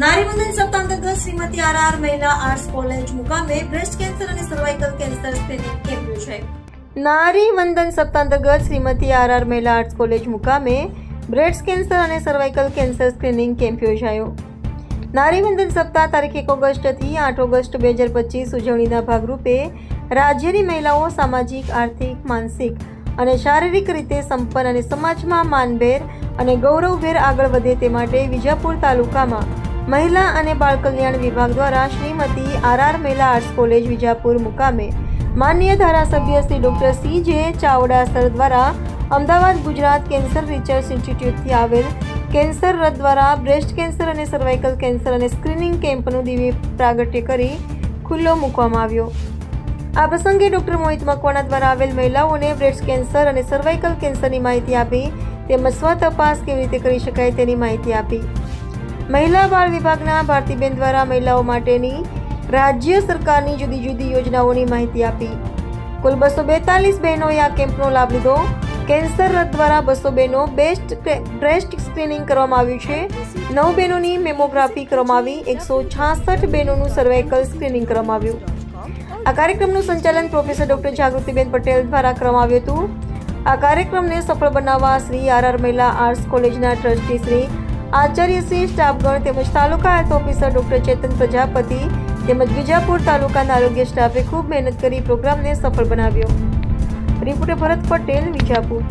નારીવંદન સપ્તાહ અંતર્ગત Shrimati R R Mahila arts college મુકામે બ્રેસ્ટ કેન્સર અને સર્વાઇકલ કેન્સર સ્ક્રીનિંગ કેમ્પ છે નારી વંદન સપ્તાહ અંતર્ગત Shrimati R R Mahila arts college મુકામે બ્રેસ્ટ કેન્સર અને સર્વાઇકલ કેન્સર સ્ક્રીનિંગ કેમ્પ યોજાયો. નારી વંદન સપ્તાહ તારીખ એક ઓગસ્ટથી આઠ ઓગસ્ટ બે હજાર પચીસ ઉજવણીના ભાગરૂપે રાજ્યની મહિલાઓ સામાજિક, આર્થિક, માનસિક અને શારીરિક રીતે સંપન્ન અને સમાજમાં માનભેર અને ગૌરવભેર આગળ વધે તે માટે વિજાપુર તાલુકામાં મહિલા અને બાળ કલ્યાણ વિભાગ દ્વારા Shrimati R R Mahila arts college Vijapur મુકામે માન્ય ધારાસભ્ય શ્રી ડૉક્ટર સી જે ચાવડા સર દ્વારા અમદાવાદ ગુજરાત કેન્સર રિસર્ચ ઇન્સ્ટિટ્યૂટથી આવેલ કેન્સર રથ દ્વારા બ્રેસ્ટ કેન્સર અને સર્વાઇકલ કેન્સર અને સ્ક્રીનિંગ કેમ્પનું દિવ્ય પ્રાગટ્ય કરી ખુલ્લો મૂકવામાં આવ્યો. આ પ્રસંગે ડૉક્ટર મોહિત મકવાણા દ્વારા આવેલ મહિલાઓને બ્રેસ્ટ કેન્સર અને સર્વાઇકલ કેન્સરની માહિતી આપી તેમજ સ્વ તપાસ કેવી રીતે કરી શકાય તેની માહિતી આપી. મહિલા બાળ વિભાગના ભારતીબેન દ્વારા મહિલાઓ માટેની રાજ્ય સરકારની જુદી જુદી યોજનાઓની માહિતી આપી. કુલ બસો બેતાલીસ બહેનોએ આ કેમ્પનો લાભ લીધો. કેન્સર રથ દ્વારા બસો બહેનો બેસ્ટ બ્રેસ્ટ સ્ક્રીનિંગ કરવામાં આવ્યું છે. નવ બહેનોની મેમોગ્રાફી કરવામાં આવી. એકસો છાસઠ બહેનોનું સર્વાઇકલ સ્ક્રીનિંગ કરવામાં આવ્યું. આ કાર્યક્રમનું સંચાલન પ્રોફેસર ડોક્ટર જાગૃતિબેન પટેલ દ્વારા કરવામાં આવ્યું હતું. આ કાર્યક્રમને સફળ બનાવવા Shri R R Mahila arts કોલેજના ટ્રસ્ટી શ્રી આચાર્ય શ્રી સ્ટાફગણ તેમજ તાલુકા health officer doctor Chetan Prajapati તેમજ બીજાપુર તાલુકાના આરોગ્ય સ્ટાફે ખૂબ મહેનત કરી પ્રોગ્રામને સફળ બનાવ્યો. રિપોર્ટર ભરત પટેલ, વિજાપુર.